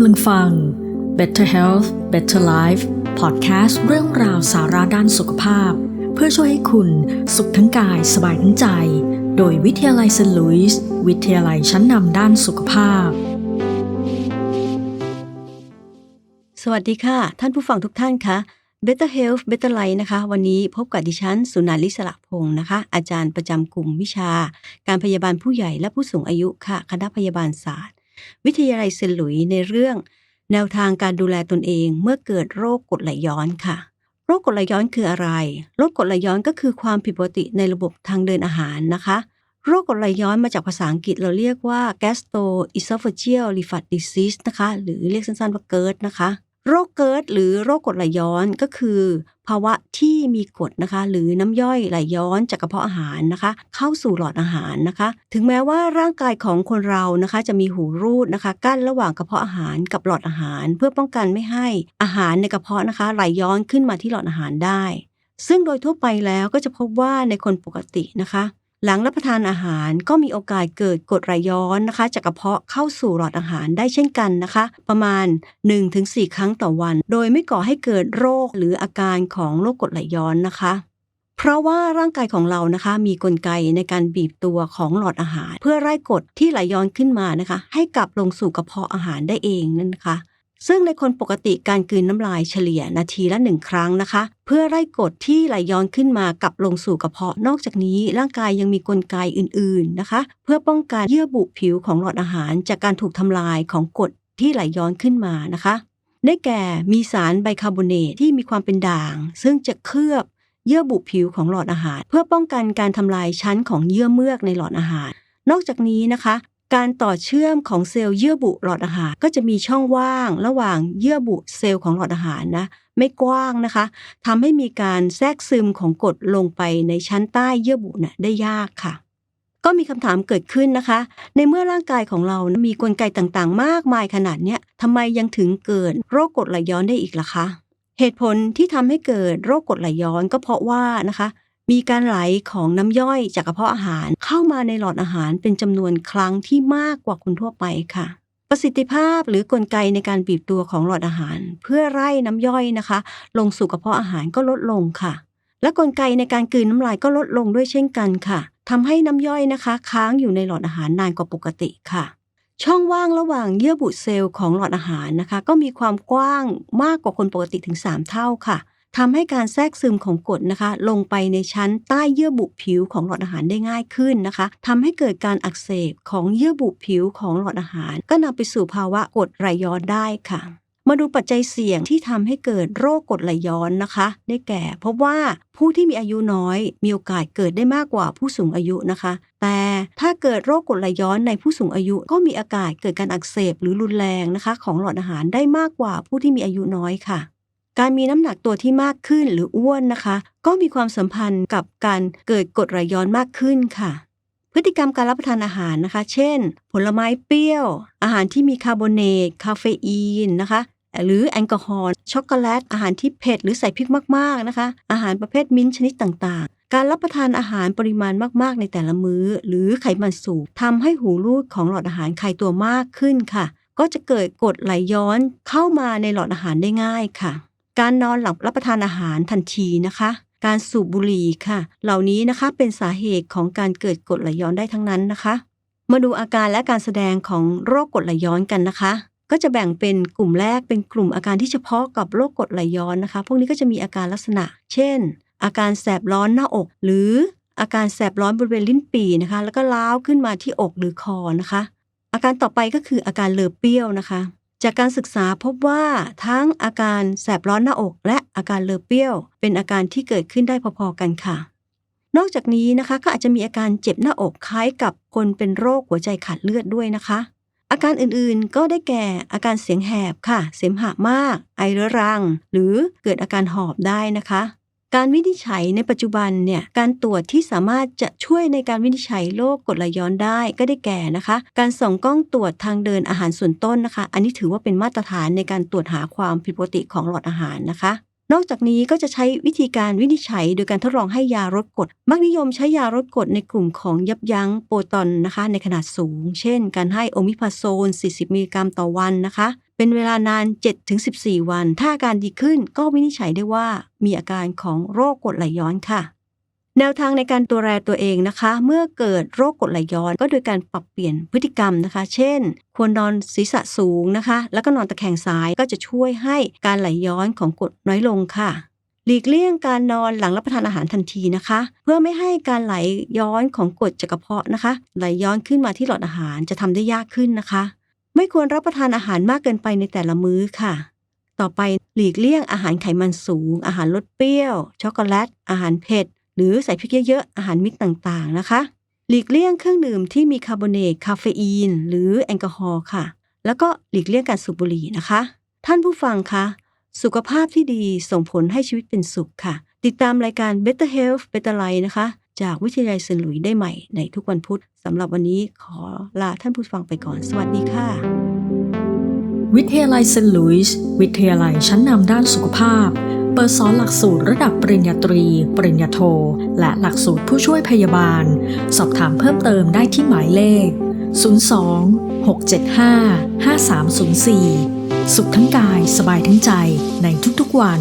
ำลังฟัง Better Health Better Life พอดแคสต์เรื่องราวสาระด้านสุขภาพ เพื่อช่วยให้คุณสุขทั้งกายสบายทั้งใจ โดยวิทยาลัยเซนต์ลุยส์วิทยาลัยชั้นนำด้านสุขภาพ สวัสดีค่ะ ท่านผู้ฟังทุกท่านคะ Better Health Better Life นะคะ วันนี้พบกับดิฉัน สุนาลิสระพงศ์นะคะ อาจารย์ประจำกลุ่มวิชา การพยาบาลผู้ใหญ่และผู้สูงอายุค่ะ คณะพยาบาลศาสตร์ วิทยาลัยเซนหลุยในเรื่อง แนวทางการดูแลตนเองเมื่อเกิดโรคกรดไหลย้อนค่ะ โรคกรดไหลย้อนคืออะไร โรคกรดไหลย้อนก็คือความผิดปกติในระบบทางเดินอาหารนะคะ โรคกรดไหลย้อนมาจากภาษาอังกฤษเราเรียกว่า gastroesophageal reflux disease นะคะ หรือเรียกสั้นๆว่าเกิดนะคะ โรคเกิดหรือโรคกรดไหลย้อนก็คือ ภาวะที่มีกรดนะคะ หรือน้ำย่อยไหลย้อนจากกระเพาะอาหารนะคะ เข้าสู่หลอดอาหารนะคะ ถึงแม้ว่าร่างกายของคนเรานะคะ จะมีหูรูดนะคะ กั้นระหว่างกระเพาะอาหารกับหลอดอาหาร เพื่อป้องกันไม่ให้อาหารในกระเพาะนะคะ ไหลย้อนขึ้นมาที่หลอดอาหารได้ซึ่งโดยทั่วไปแล้วก็จะพบว่าในคนปกตินะคะ หลังรับประทานอาหารก็มีโอกาสเกิดกรดไหลย้อนนะคะ จากกระเพาะเข้าสู่หลอดอาหารได้เช่นกันนะคะ ประมาณ 1-4 ครั้งต่อวัน โดยไม่ก่อให้เกิดโรคหรืออาการของโรคกรดไหลย้อนนะคะเพราะว่าร่างกายของเรานะคะมีกลไกในการบีบตัวของหลอดอาหาร เพื่อไล่กรดที่ไหลย้อนขึ้นมานะคะ ให้กลับลงสู่กระเพาะอาหารได้เองนั่นนะคะ ซึ่งในคนปกติการกลืนน้ำลายเฉลี่ยนาทีละหนึ่งครั้งนะคะ เพื่อไล่กรดที่ไหลย้อนขึ้นมากับลงสู่กระเพาะนอกจากนี้ ร่างกายยังมีกลไกอื่นๆนะคะ เพื่อป้องกันเยื่อบุผิวของหลอดอาหาร จากการถูกทำลายของกรดที่ไหลย้อนขึ้นมานะคะ ได้แก่มีสารไบคาร์บอเนตที่มีความเป็นด่าง ซึ่งจะเคลือบเยื่อบุผิวของหลอดอาหาร เพื่อป้องกันการทำลายชั้นของเยื่อเมือกในหลอดอาหารนอกจากนี้นะคะ การต่อเชื่อมของเซลล์เยื่อบุหลอดอาหาร ก็จะมีช่องว่างระหว่างเยื่อบุเซลล์ของหลอดอาหารนะไม่กว้างนะคะทำให้มีการแทรกซึมของกรดลงไปในชั้นใต้เยื่อบุนะได้ยากค่ะ ก็มีคำถามเกิดขึ้นนะคะ ในเมื่อร่างกายของเรานะมีกลไกต่างๆ มากมายขนาดเนี้ยทำไมยังถึงเกิดโรคกรดไหลย้อนได้อีกล่ะคะ เหตุผลที่ทำให้เกิดโรคกรดไหลย้อนก็เพราะว่านะคะ มีการไหลของน้ำย่อยจากกระเพาะอาหารเข้ามาในหลอดอาหารเป็นจำนวนครั้งที่มากกว่าคนทั่วไปค่ะ ประสิทธิภาพหรือกลไกในการบีบตัวของหลอดอาหาร เพื่อไล่น้ำย่อยนะคะ ลงสู่กระเพาะอาหารก็ลดลงค่ะ และกลไกในการกลืนน้ำลายก็ลดลงด้วยเช่นกันค่ะทำให้น้ำย่อยนะคะ ค้างอยู่ในหลอดอาหารนานกว่าปกติค่ะช่องว่างระหว่างเยื่อบุเซลล์ของหลอดอาหารนะคะ ก็มีความกว้างมากกว่าคนปกติถึง 3 เท่าค่ะ ทำให้การแทรกซึมของกรดนะคะ ลงไปในชั้นใต้เยื่อบุผิวของหลอดอาหารได้ง่ายขึ้นนะคะทำให้เกิดการอักเสบของเยื่อบุผิวของหลอดอาหาร ก็นำไปสู่ภาวะกรดไหลย้อนได้ค่ะมาดูปัจจัยเสี่ยงที่ทำให้เกิดโรคกรดไหลย้อนนะคะ ได้แก่พบว่าผู้ที่มีอายุน้อย มีโอกาสเกิดได้มากกว่าผู้สูงอายุนะคะ แต่ถ้าเกิดโรคกรดไหลย้อนในผู้สูงอายุ ก็มีโอกาสเกิดการอักเสบหรือรุนแรงนะคะ ของหลอดอาหารได้มากกว่าผู้ที่มีอายุน้อยค่ะ การมีน้ำหนักตัวที่มากขึ้นหรืออ้วนนะคะ ก็มีความสัมพันธ์กับการเกิดกรดไหลย้อนมากขึ้นค่ะ พฤติกรรมการรับประทานอาหารนะคะ เช่น ผลไม้เปรี้ยว อาหารที่มีคาร์โบเนตคาเฟอีนนะคะหรือแอลกอฮอล์ช็อกโกแลต อาหารที่เผ็ดหรือใส่พริกมากๆนะคะ อาหารประเภทมิ้นชนิดต่างๆ การรับประทานอาหารปริมาณมากๆ ในแต่ละมื้อ หรือไขมันสูงทำให้หูรูดของหลอดอาหารไขตัวมากขึ้นค่ะ ก็จะเกิดกรดไหลย้อนเข้ามาในหลอดอาหารได้ง่ายค่ะ การนอนหลับรับประทานอาหารทันทีนะคะ การสูบบุหรี่ค่ะ เหล่านี้นะคะเป็นสาเหตุของการเกิดกรดไหลย้อนได้ทั้งนั้นนะคะ มาดูอาการและการแสดงของโรคกรดไหลย้อนกันนะคะ ก็จะแบ่งเป็นกลุ่มแรกเป็นกลุ่มอาการที่เฉพาะกับโรคกรดไหลย้อนนะคะ พวกนี้ก็จะมีอาการลักษณะ เช่น อาการแสบร้อนหน้าอก หรืออาการแสบร้อนบริเวณลิ้นปี่นะคะ แล้วก็ล้าวขึ้นมาที่อกหรือคอนะคะ อาการต่อไปก็คืออาการเลอเปรี้ยวนะคะ จากการศึกษาพบว่าทั้งอาการแสบร้อนหน้าอกและอาการเลอเปี้ยว เป็นอาการที่เกิดขึ้นได้พอๆกันค่ะ นอกจากนี้นะคะก็อาจจะมีอาการเจ็บหน้าอกคล้ายกับคนเป็นโรคหัวใจขาดเลือดด้วยนะคะ อาการอื่นๆก็ได้แก่อาการเสียงแหบค่ะ เสมหะมาก ไอเรื้อรัง หรือเกิดอาการหอบได้นะคะ การวินิจฉัยในปัจจุบันเนี่ยการตรวจที่สามารถจะช่วยในการวินิจฉัยโรคกรดไหลย้อนได้ก็ได้แก่นะคะ การส่องกล้องตรวจทางเดินอาหารส่วนต้นนะคะ อันนี้ถือว่าเป็นมาตรฐานในการตรวจหาความผิดปกติของหลอดอาหารนะคะ นอกจากนี้ก็จะใช้วิธีการวินิจฉัย โดยการทดลองให้ยาลดกรดมักนิยมใช้ยาลดกรดในกลุ่มของยับยั้งโปรตอนนะคะ ในขนาดสูง เช่น การให้โอมิพาโซน 40มิลลิกรัมต่อวันนะคะ เป็นเวลานาน 7-14 วัน ถ้าอาการดีขึ้นก็วินิจฉัยได้ว่ามีอาการของโรคกรดไหลย้อนค่ะ แนวทางในการตัวแรตัวเองนะคะ เมื่อเกิดโรคกรดไหลย้อนก็โดยการปรับเปลี่ยนพฤติกรรมนะคะ เช่น ควรนอนศีรษะสูงนะคะ แล้วก็นอนตะแคงซ้ายก็จะช่วยให้การไหลย้อนของกรดน้อยลงค่ะหลีกเลี่ยงการนอนหลังรับประทานอาหารทันทีนะคะ เพื่อไม่ให้การไหลย้อนของกรดจากกระเพาะนะคะ ไหลย้อนขึ้นมาที่หลอดอาหารจะทำได้ยากขึ้นนะคะ ไม่ควรรับประทานอาหารมากเกินไปในแต่ละมื้อค่ะ ต่อไปหลีกเลี่ยงอาหารไขมันสูง อาหารรสเปรี้ยว ช็อกโกแลต อาหารเผ็ด หรือใส่พริกเยอะๆ อาหารมิกต่างๆ นะคะ หลีกเลี่ยงเครื่องดื่มที่มีคาร์บอเนต คาเฟอีน หรือแอลกอฮอล์ค่ะ แล้วก็หลีกเลี่ยงการสูบบุหรี่นะคะ ท่านผู้ฟังคะสุขภาพที่ดีส่งผลให้ชีวิตเป็นสุขค่ะ ติดตามรายการ Better Health Better Life นะคะจากวิทยาลัยเซนหลุยส์ได้ใหม่ในทุกวันพุธสำหรับวันนี้ขอลาท่านผู้ฟังไปก่อน สวัสดีค่ะ วิทยาลัยเซนหลุยส์วิทยาลัยชั้นนำด้านสุขภาพ เปิดสอนหลักสูตรระดับปริญญาตรี ปริญญาโท และหลักสูตรผู้ช่วยพยาบาล สอบถามเพิ่มเติมได้ที่หมายเลข 02 675 5304 สุขทั้งกายสบายทั้งใจในทุกๆวัน